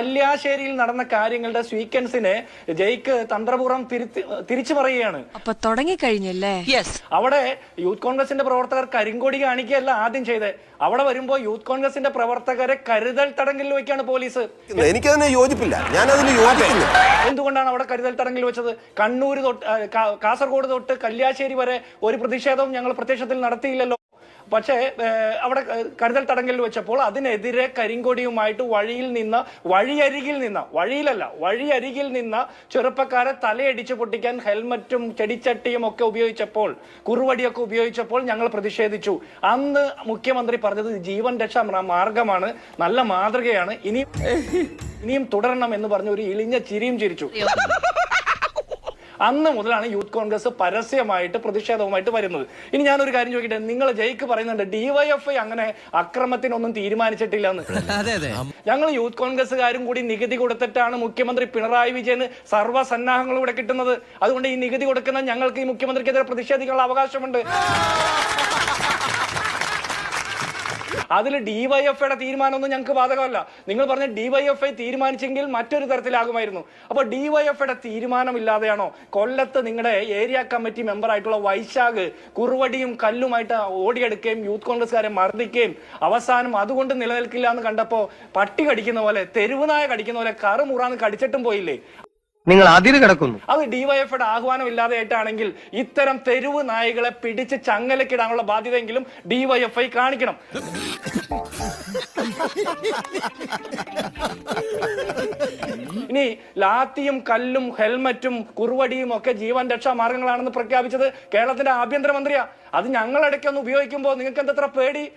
കല്യാശ്ശേരിയിൽ നടന്ന കാര്യങ്ങളുടെ സ്വീക്വൻസിനെ ജയ്ക്ക് തന്ത്രപൂർവം തിരുത്തി തിരിച്ചു പറയുകയാണ്. അപ്പൊ തുടങ്ങിക്കഴിഞ്ഞല്ലേ? അവിടെ യൂത്ത് കോൺഗ്രസിന്റെ പ്രവർത്തകർ കരിങ്കൊടി കാണിക്കുകയല്ല ആദ്യം ചെയ്തത് അവിടെ വരുമ്പോ യൂത്ത് കോൺഗ്രസിന്റെ പ്രവർത്തകരെ കരുതൽ തടങ്കലിൽ വെക്കാണ് പോലീസ്. എനിക്കതിന് യോജിപ്പില്ല. ഞാൻ അതിന് എന്തുകൊണ്ടാണ് അവിടെ കരുതൽ തടങ്കിൽ വെച്ചത്? കണ്ണൂർ തൊട്ട് കാസർഗോഡ് തൊട്ട് കല്യാശ്ശേരി വരെ ഒരു പ്രതിഷേധവും ഞങ്ങൾ പ്രത്യക്ഷത്തിൽ നടത്തിയില്ലല്ലോ. പക്ഷേ അവിടെ കരുതൽ തടങ്കലിൽ വെച്ചപ്പോൾ അതിനെതിരെ കരിങ്കൊടിയുമായിട്ട് വഴിയിൽ നിന്ന് വഴിയരികിൽ നിന്ന് വഴിയിലല്ല വഴിയരികിൽ നിന്ന് ചെറുപ്പക്കാരെ തലയടിച്ച് പൊട്ടിക്കാൻ ഹെൽമറ്റും ചെടിച്ചട്ടിയും ഒക്കെ ഉപയോഗിച്ചപ്പോൾ കുറുവടിയൊക്കെ ഉപയോഗിച്ചപ്പോൾ ഞങ്ങൾ പ്രതിഷേധിച്ചു. അന്ന് മുഖ്യമന്ത്രി പറഞ്ഞത് ജീവൻ രക്ഷാ മാർഗമാണ് നല്ല മാതൃകയാണ് ഇനിയും ഇനിയും തുടരണം എന്ന് പറഞ്ഞ് ഒരു ഇളിഞ്ഞ ചിരിയും ചിരിച്ചു. അന്ന് മുതലാണ് യൂത്ത് കോൺഗ്രസ് പരസ്യമായിട്ട് പ്രതിഷേധവുമായിട്ട് വരുന്നത്. ഇനി ഞാനൊരു കാര്യം ചോദിക്കട്ടെ? നിങ്ങൾ ജയിക്ക് പറയുന്നുണ്ട് ഡിവൈഎഫ്ഐ അങ്ങനെ അക്രമത്തിനൊന്നും തീരുമാനിച്ചിട്ടില്ല എന്ന് ഞങ്ങൾ യൂത്ത് കോൺഗ്രസ്സുകാരും കൂടി നികുതി കൊടുത്തിട്ടാണ് മുഖ്യമന്ത്രി പിണറായി വിജയന് സർവസന്നാഹങ്ങൾ ഇവിടെ കിട്ടുന്നത്. അതുകൊണ്ട് ഈ നികുതി കൊടുക്കുന്ന ഞങ്ങൾക്ക് ഈ മുഖ്യമന്ത്രിക്കെതിരെ പ്രതിഷേധിക്കാനുള്ള അവകാശമുണ്ട്. അതിൽ ഡിവൈഎഫ്ഐയുടെ തീരുമാനമൊന്നും ഞങ്ങൾക്ക് ബാധകമല്ല. നിങ്ങൾ പറഞ്ഞ ഡിവൈഎഫ്ഐ തീരുമാനിച്ചെങ്കിൽ മറ്റൊരു തരത്തിലാകുമായിരുന്നു. അപ്പോൾ ഡിവൈഎഫ്ഐയുടെ തീരുമാനമില്ലാതെയാണോ കൊല്ലത്ത് നിങ്ങളുടെ ഏരിയ കമ്മിറ്റി മെമ്പർ ആയിട്ടുള്ള വൈശാഖ് കുറുവടിയും കല്ലുമായിട്ട് ഓടിയെടുക്കുകയും യൂത്ത് കോൺഗ്രസ്സുകാരെ മർദ്ദിക്കുകയും അവസാനം അതുകൊണ്ട് നിലനിൽക്കില്ല എന്ന് കണ്ടപ്പോൾ പട്ടി കടിക്കുന്ന പോലെ തെരുവുനായ കടിക്കുന്ന പോലെ കറുമുറാന്ന് കടിച്ചിട്ടും പോയില്ലേ? നിങ്ങൾ അതിര് കിടക്കുന്നു. അത് ഡിവൈഎഫ്ഐയുടെ ആഹ്വാനം ഇല്ലാതെയായിട്ടാണെങ്കിൽ ഇത്തരം തെരുവ് നായികളെ പിടിച്ച് ചങ്ങലക്കിടാനുള്ള ബാധ്യതയെങ്കിലും ഡിവൈഎഫ്ഐ കാണിക്കണം. ഇനി ലാത്തിയും കല്ലും ഹെൽമറ്റും കുറുവടിയും ഒക്കെ ജീവൻ രക്ഷാ മാർഗങ്ങളാണെന്ന് പ്രഖ്യാപിച്ചത് കേരളത്തിന്റെ ആഭ്യന്തരമന്ത്രിയാ. അത് ഞങ്ങളിടയ്ക്കൊന്ന് ഉപയോഗിക്കുമ്പോൾ നിങ്ങൾക്ക് എന്തത്ര പേടി?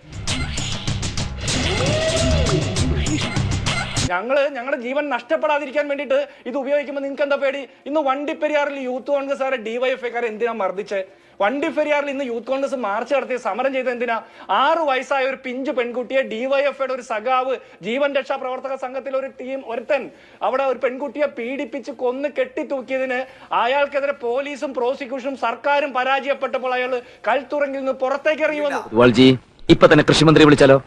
ഞങ്ങൾ ഞങ്ങളുടെ ജീവൻ നഷ്ടപ്പെടാതിരിക്കാൻ വേണ്ടിയിട്ട് ഇത് ഉപയോഗിക്കുമ്പോൾ നിങ്ങൾക്ക് എന്താ പേടി? ഇന്ന് വണ്ടിപ്പെരിയാറിൽ യൂത്ത് കോൺഗ്രസ്സുകാരെ ഡിവൈഎഫ്ഐക്കാരെ എന്തിനാ മർദ്ദിച്ച്? വണ്ടിപ്പെരിയാറിൽ ഇന്ന് യൂത്ത് കോൺഗ്രസ് മാർച്ച് നടത്തി സമരം ചെയ്ത് എന്തിനാ? ആറ് വയസ്സായ ഒരു പിഞ്ചു പെൺകുട്ടിയെ ഡിവൈഎഫ്ഐയുടെ ഒരു സഖാവ് ജീവൻ രക്ഷാ പ്രവർത്തക സംഘത്തിലെ ഒരു ടീം ഒരുത്തൻ അവിടെ ഒരു പെൺകുട്ടിയെ പീഡിപ്പിച്ച് കൊന്ന് കെട്ടിത്തൂക്കിയതിന് അയാൾക്കെതിരെ പോലീസും പ്രോസിക്യൂഷനും സർക്കാരും പരാജയപ്പെട്ടപ്പോൾ അയാൾ കൽത്തുറങ്കിൽ നിന്ന് പുറത്തേക്ക് ഇറങ്ങി വന്നു. ഇപ്പൊ തന്നെ കൃഷിമന്ത്രി വിളിച്ചാലോ?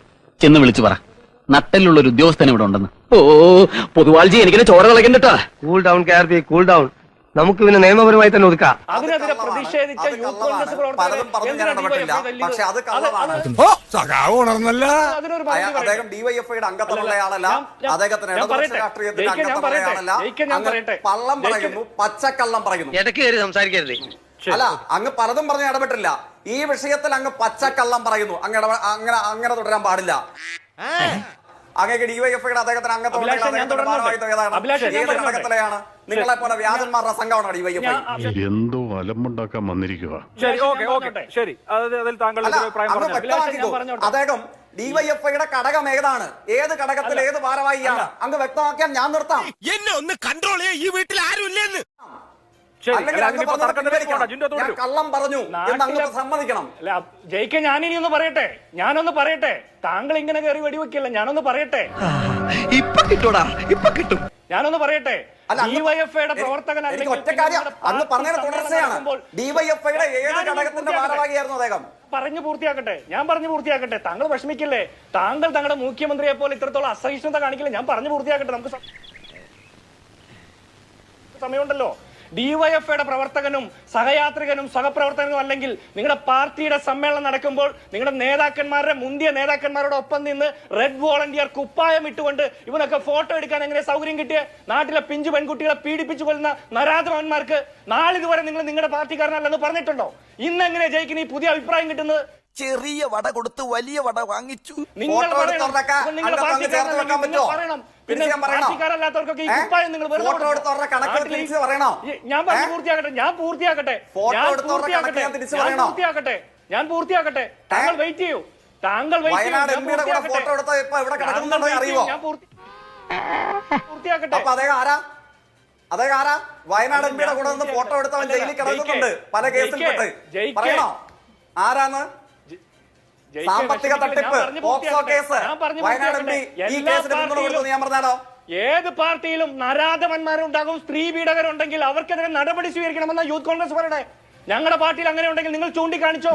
ചെന്ന് വിളിച്ചു പറ. നട്ടലുള്ള ഒരു ഉദ്യോഗസ്ഥൻ ഇവിടെ ഉണ്ടെന്ന്. ഓ പൊതുവാൾജി എനിക്കിനെ ചോര തിളക്കണ്ടട്ടാ. Cool down K R cool down നമുക്ക് പിന്നെ നിയമപരമായി തന്നെ ഒതുക്കാം. അതിനെതിരെ പ്രതിഷേധിച്ച യൂത്ത്. കോൺഗ്രസ്. അദ്ദേഹം ഡിവൈഎഫ്ഐയുടെ അദ്ദേഹത്തിന് ഇടതുപക്ഷ രാഷ്ട്രീയത്തിന്റെ. പള്ളം പറയുന്നു. പച്ചക്കള്ളം പറയുന്നു. ഇടയ്ക്ക് കയറി സംസാരിക്കരുത്. അല്ല അങ്ങ് പലതും പറഞ്ഞ് ഇടപെട്ടില്ല. ഈ വിഷയത്തിൽ അങ്ങ് പച്ചക്കള്ളം പറയുന്നു. അങ്ങനെ അങ്ങനെ തുടരാൻ പാടില്ല. അങ്ങേക്ക് ഡിവൈഎഫ്ഐയുടെ അദ്ദേഹത്തിന് അഭിലാഷേ, ഞാൻ അംഗത്വം തുടർന്നോട്ടെ. ഞാൻ ഏത് പറഞ്ഞോട്ടെ. നിങ്ങളെ പോലെ വ്യാജന്മാരുടെ സംഘമാണ് ഡിവൈഎഫ്ഐ എന്തോ അലമ്പുണ്ടാക്കാൻ വന്നിരിക്കുക ശരി ഞാൻ ഓക്കെ. ഓക്കെ ശരി അത് അതിൽ താങ്കളുടെ അല്ല അഭിപ്രായം അങ്ങ് പറഞ്ഞു വ്യക്തമാക്കിക്കോ ഞാൻ പറഞ്ഞോട്ടെ. അദ്ദേഹം ഡിവൈഎഫ്ഐയുടെ ഘടകം ഏതാണ്? ഏത് ഘടകത്തിൽ ഏത് ഭാരവാഹിയാണ്? അങ്ങ് വ്യക്തമാക്കിയാൽ ഞാൻ നിർത്താം. എന്നെ ഒന്ന് കൺട്രോൾ ചെയ്യാൻ ഈ വീട്ടിൽ ആരും ഇല്ലെന്ന് കള്ളം പറഞ്ഞു സമ്മതിക്കണം. അല്ല ജയിക്ക് ഞാനിനി ഒന്ന് പറയട്ടെ? ഞാനൊന്ന് പറയട്ടെ? താങ്കൾ ഇങ്ങനെ കയറി വെടിവെക്കില്ല ഞാനൊന്ന് പറയട്ടെ? ഇപ്പൊ കിട്ടൂടാ ഇപ്പൊ കിട്ടും. ഞാനൊന്ന് പറയട്ടെ? ഡിവൈഎഫ്ഐയുടെ പ്രവർത്തകൻ പറഞ്ഞു പൂർത്തിയാക്കട്ടെ. ഞാൻ പറഞ്ഞു പൂർത്തിയാക്കട്ടെ. താങ്കൾ വിഷമിക്കില്ലേ? താങ്കൾ തങ്ങളുടെ മുഖ്യമന്ത്രിയെ പോലെ ഇത്രത്തോളം അസഹിഷ്ണുത കാണിക്കില്ല? ഞാൻ പറഞ്ഞു പൂർത്തിയാക്കട്ടെ. നമുക്ക് സമയമുണ്ടല്ലോ. ഡിവൈഎഫ്ഐയുടെ പ്രവർത്തകനും സഹയാത്രികനും സഹപ്രവർത്തകനും അല്ലെങ്കിൽ നിങ്ങളുടെ പാർട്ടിയുടെ സമ്മേളനം നടക്കുമ്പോൾ നിങ്ങളുടെ നേതാക്കന്മാരുടെ മുന്തിയ നേതാക്കന്മാരുടെ ഒപ്പം നിന്ന് റെഡ് വോളണ്ടിയർ കുപ്പായം ഇട്ടുകൊണ്ട് ഇവനൊക്കെ ഫോട്ടോ എടുക്കാൻ എങ്ങനെ സൗകര്യം കിട്ടിയ? നാട്ടിലെ പിഞ്ചു പെൺകുട്ടികളെ പീഡിപ്പിച്ചു കൊല്ലുന്ന നരാധവന്മാർക്ക് നാളിതുവരെ നിങ്ങൾ നിങ്ങളുടെ പാർട്ടിക്കാരനല്ലെന്ന് പറഞ്ഞിട്ടുണ്ടോ? ഇന്ന് എങ്ങനെ ജയിക്കുന്ന ഈ പുതിയ അഭിപ്രായം കിട്ടുന്നത്? ചെറിയ വട കൊടുത്ത് വലിയ വട വാങ്ങിച്ചു. ഞാൻ പൂർത്തിയാക്കട്ടെ. ഞാൻ പൂർത്തിയാക്കട്ടെ. ഞാൻ പൂർത്തിയാക്കട്ടെ. ഞാൻ? പൂർത്തിയാക്കട്ടെ. താങ്കൾ വെയിറ്റ് ചെയ്യൂ. താങ്കൾ അദ്ദേഹം ആരാ? വയനാട് കൂടെ നിന്ന് ഫോട്ടോ എടുത്തവൻ ജയിലിൽ കിടക്കുന്നുണ്ട്. പല കേസിൽപ്പെട്ട് പറയണോ? ആരാന്ന്? സാമ്പത്തിക തട്ടിപ്പ് പോക്സോ കേസ്. വയനാട് എം പി ഈ കേസിന് പിന്തുണ ഞാൻ പറഞ്ഞാലോ? ഏത് പാർട്ടിയിലും നരാധവന്മാരുണ്ടാകും സ്ത്രീ പീഡകരുണ്ടെങ്കിൽ അവർക്കെതിരെ നടപടി സ്വീകരിക്കണമെന്ന യൂത്ത് കോൺഗ്രസ് പറയട്ടെ. ഞങ്ങളുടെ പാർട്ടിയിൽ അങ്ങനെ ഉണ്ടെങ്കിൽ നിങ്ങൾ ചൂണ്ടിക്കാണിച്ചോ?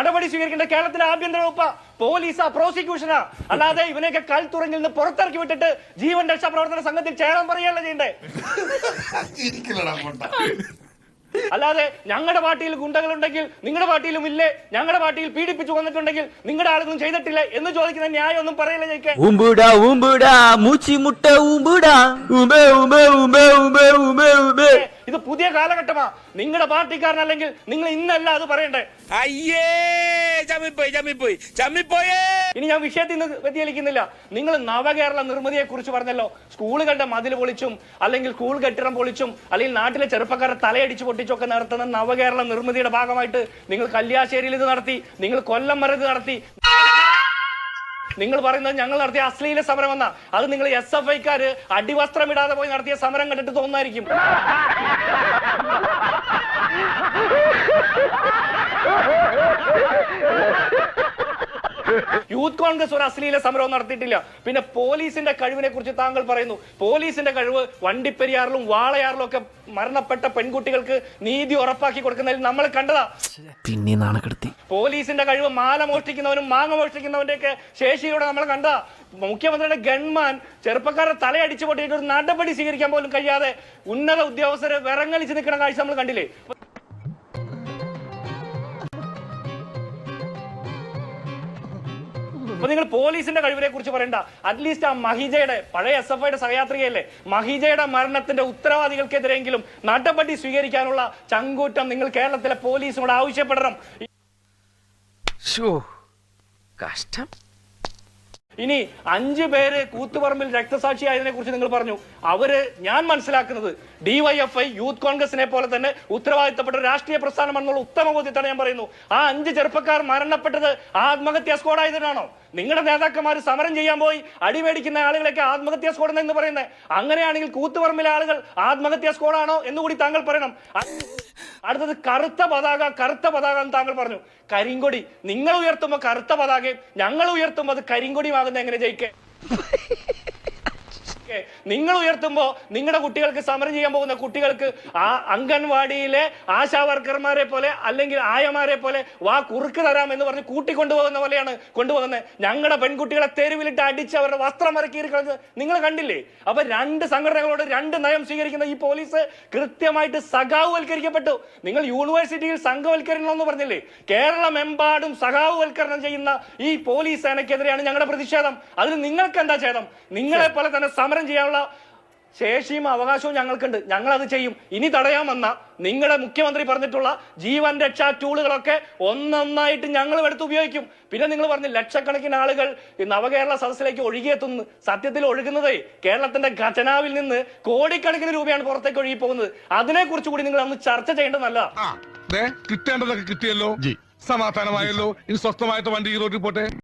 നടപടി സ്വീകരിക്കേണ്ട കേരളത്തിലെ ആഭ്യന്തര വകുപ്പ് പോലീസാ പ്രോസിക്യൂഷനാ. അല്ലാതെ ഇവനെയൊക്കെ കൽത്തുറങ്ങിൽ നിന്ന് പുറത്തിറക്കി വിട്ടിട്ട് ജീവൻ രക്ഷാ പ്രവർത്തന സംഘത്തിൽ ചേരാൻ പറയല്ല ചെയ്യണ്ടേ? അല്ലാതെ ഞങ്ങളുടെ പാർട്ടിയിൽ ഗുണ്ടകളുണ്ടെങ്കിൽ നിങ്ങളുടെ പാർട്ടിയിലും ഇല്ലേ? ഞങ്ങളുടെ പാർട്ടിയിൽ പീഡിപ്പിച്ചു വന്നിട്ടുണ്ടെങ്കിൽ നിങ്ങളുടെ ആളുകളും ചെയ്തിട്ടില്ല എന്ന് ചോദിക്കുന്ന ന്യായം ഒന്നും പറയില്ല ജയിക്കാൻ? മൂച്ചി മുട്ട ഊമ്പുടാ ഉമേ ഉമേ ഉമേ ഉമേ ഉമേ ഉമേ ഇത് പുതിയ കാലഘട്ടമാ. നിങ്ങളുടെ പാർട്ടിക്കാരനല്ലെങ്കിൽ നിങ്ങൾ ഇന്നല്ല അത് പറയണ്ടേ. അയ്യേ ചമ്മിപ്പോയി ചമ്മിപ്പോയി ചമ്മിപ്പോയേ. ഇനി ഞാൻ വിഷയത്തിൽ നിന്ന് വ്യതിചലിക്കുന്നില്ല. നിങ്ങൾ നവകേരള നിർമ്മിതിയെ കുറിച്ച് പറഞ്ഞല്ലോ. സ്കൂളുകളുടെ മതിൽ പൊളിച്ചും അല്ലെങ്കിൽ സ്കൂൾ കെട്ടിടം പൊളിച്ചും അല്ലെങ്കിൽ നാട്ടിലെ ചെറുപ്പക്കാരെ തലയടിച്ച് പൊട്ടിച്ചൊക്കെ നടത്തുന്ന നവകേരള നിർമ്മിതിയുടെ ഭാഗമായിട്ട് നിങ്ങൾ കല്യാശ്ശേരിയിൽ ഇത് നടത്തി നിങ്ങൾ കൊല്ലം വരെ ഇത് നടത്തി. നിങ്ങൾ പറയുന്നത് ഞങ്ങൾ നടത്തിയ അശ്ലീല സമരം എന്നാ. അത് നിങ്ങൾ എസ് എഫ് ഐക്കാര് അടിവസ്ത്രം ഇടാതെ പോയി നടത്തിയ സമരം കണ്ടിട്ട് തോന്നുമായിരിക്കും യൂത്ത് കോൺഗ്രസ് ഒരു അശ്ലീല സമരവും നടത്തിയിട്ടില്ല. പിന്നെ പോലീസിന്റെ കഴിവിനെ കുറിച്ച് താങ്കൾ പറയുന്നു. പോലീസിന്റെ കഴിവ് വണ്ടിപ്പെരിയാറിലും വാളയാറിലും ഒക്കെ മരണപ്പെട്ട പെൺകുട്ടികൾക്ക് നീതി ഉറപ്പാക്കി കൊടുക്കുന്നതിൽ നമ്മൾ കണ്ടതാ. പിന്നെ നാണക്കെടുത്തി. പോലീസിന്റെ കഴിവ് മാല മോഷ്ടിക്കുന്നവനും മാങ്ങ മോഷ്ടിക്കുന്നവന്റെ ഒക്കെ ശേഷിയോടെ നമ്മൾ കണ്ടതാ. മുഖ്യമന്ത്രിയുടെ ഗൺമാൻ ചെറുപ്പക്കാരെ തലയടിച്ചു പൊട്ടിയിട്ട് ഒരു നടപടി സ്വീകരിക്കാൻ പോലും കഴിയാതെ ഉന്നത ഉദ്യോഗസ്ഥരെ വിറങ്ങലിച്ച് നിൽക്കുന്ന കാഴ്ച നമ്മൾ കണ്ടില്ലേ? അപ്പൊ നിങ്ങൾ പോലീസിന്റെ കഴിവിനെ കുറിച്ച് പറയണ്ട. അറ്റ്ലീസ്റ്റ് ആ മഹിജയുടെ പഴയ എസ് എഫ് ഐയുടെ സഹയാത്രികയല്ലേ? മഹിജയുടെ മരണത്തിന്റെ ഉത്തരവാദികൾക്കെതിരെങ്കിലും നടപടി സ്വീകരിക്കാനുള്ള ചങ്കൂറ്റം നിങ്ങൾ കേരളത്തിലെ പോലീസിനോട് ആവശ്യപ്പെടണം. കഷ്ടം. ഇനി അഞ്ചു പേര് കൂത്തുപറമ്പിൽ രക്തസാക്ഷിയായതിനെ കുറിച്ച് നിങ്ങൾ പറഞ്ഞു. അവർ ഞാൻ മനസ്സിലാക്കുന്നത് ഡിവൈഎഫ്ഐ യൂത്ത് കോൺഗ്രസിനെ പോലെ തന്നെ ഉത്തരവാദിത്തപ്പെട്ട രാഷ്ട്രീയ പ്രസ്ഥാനമാണെന്നുള്ള ഉത്തമ ബോധ്യത്താണ് ഞാൻ പറയുന്നു ആ അഞ്ച് ചെറുപ്പക്കാർ മരണപ്പെട്ടത് ആത്മഹത്യാ സ്കോഡായതിനാണോ നിങ്ങളുടെ നേതാക്കന്മാർ സമരം ചെയ്യാൻ പോയി അടിമേടിക്കുന്ന ആളുകളൊക്കെ ആത്മഹത്യാ സ്കോഡ് എന്ന് പറയുന്നത് അങ്ങനെയാണെങ്കിൽ കൂത്തുപറമ്പിലെ ആളുകൾ ആത്മഹത്യാ സ്കോഡാണോ എന്നുകൂടി താങ്കൾ പറയണം. അടുത്തത് കറുത്ത പതാക കറുത്ത പതാക എന്ന് താങ്കൾ പറഞ്ഞു. കരിങ്കൊടി. നിങ്ങൾ ഉയർത്തുമ്പോൾ കറുത്ത പതാകയും ഞങ്ങൾ ഉയർത്തുമ്പോൾ അത് കരിങ്കൊടിയുമാകുന്ന എങ്ങനെ ജയിക്കേ? നിങ്ങൾ ഉയർത്തുമ്പോൾ നിങ്ങളുടെ കുട്ടികൾക്ക് സമരം ചെയ്യാൻ പോകുന്ന കുട്ടികൾക്ക് ആ അംഗൻവാടിയിലെ ആശാ വർക്കർമാരെ പോലെ അല്ലെങ്കിൽ ആയമാരെ പോലെ വാ കുറുക്ക് തരാം എന്ന് പറഞ്ഞ് കൂട്ടി കൊണ്ടുപോകുന്ന പോലെയാണ് കൊണ്ടുപോകുന്നത്. ഞങ്ങളുടെ പെൺകുട്ടികളെ തെരുവിലിട്ട് അടിച്ച് അവരുടെ വസ്ത്രം ഇറക്കിയിരിക്കുന്നത് നിങ്ങൾ കണ്ടില്ലേ? അപ്പൊ രണ്ട് സംഘടനകളോട് രണ്ട് നയം സ്വീകരിക്കുന്ന ഈ പോലീസ് കൃത്യമായിട്ട് സഖാവുവൽക്കരിക്കപ്പെട്ടു. നിങ്ങൾ യൂണിവേഴ്സിറ്റിയിൽ സംഘവൽക്കരണം എന്ന് പറഞ്ഞില്ലേ? കേരളമെമ്പാടും സഖാവുവൽക്കരണം ചെയ്യുന്ന ഈ പോലീസ് സേനയ്ക്കെതിരെയാണ് ഞങ്ങളുടെ പ്രതിഷേധം. അതിൽ നിങ്ങൾക്ക് എന്താ ഛേദം? നിങ്ങളെ പോലെ തന്നെ സമരം ചെയ്യാനുള്ള ശേഷിയും അവകാശവും ഞങ്ങൾക്കുണ്ട്. ഞങ്ങൾ അത് ചെയ്യും. ഇനി തടയാമെന്ന നിങ്ങളുടെ മുഖ്യമന്ത്രി പറഞ്ഞിട്ടുള്ള ജീവൻ രക്ഷാ ടൂളുകളൊക്കെ ഒന്നൊന്നായിട്ട് ഞങ്ങൾ എടുത്ത് ഉപയോഗിക്കും. പിന്നെ നിങ്ങൾ പറഞ്ഞു ലക്ഷക്കണക്കിന് ആളുകൾ ഈ നവകേരള സദസ്സിലേക്ക് ഒഴുകിയെത്തുന്നു. സത്യത്തിൽ ഒഴുകുന്നതേ കേരളത്തിന്റെ ഖജനാവിൽ നിന്ന് കോടിക്കണക്കിന് രൂപയാണ് പുറത്തേക്ക് ഒഴുകി പോകുന്നത്. അതിനെ കുറിച്ച് കൂടി നിങ്ങൾ അന്ന് ചർച്ച ചെയ്യേണ്ടതല്ല കിട്ടേണ്ടതൊക്കെ കിട്ടിയല്ലോ. സമാധാനമായല്ലോ. ഇനി സ്വസ്ഥമായിട്ട് വണ്ടി ഈ റോഡിൽ പോട്ടെ.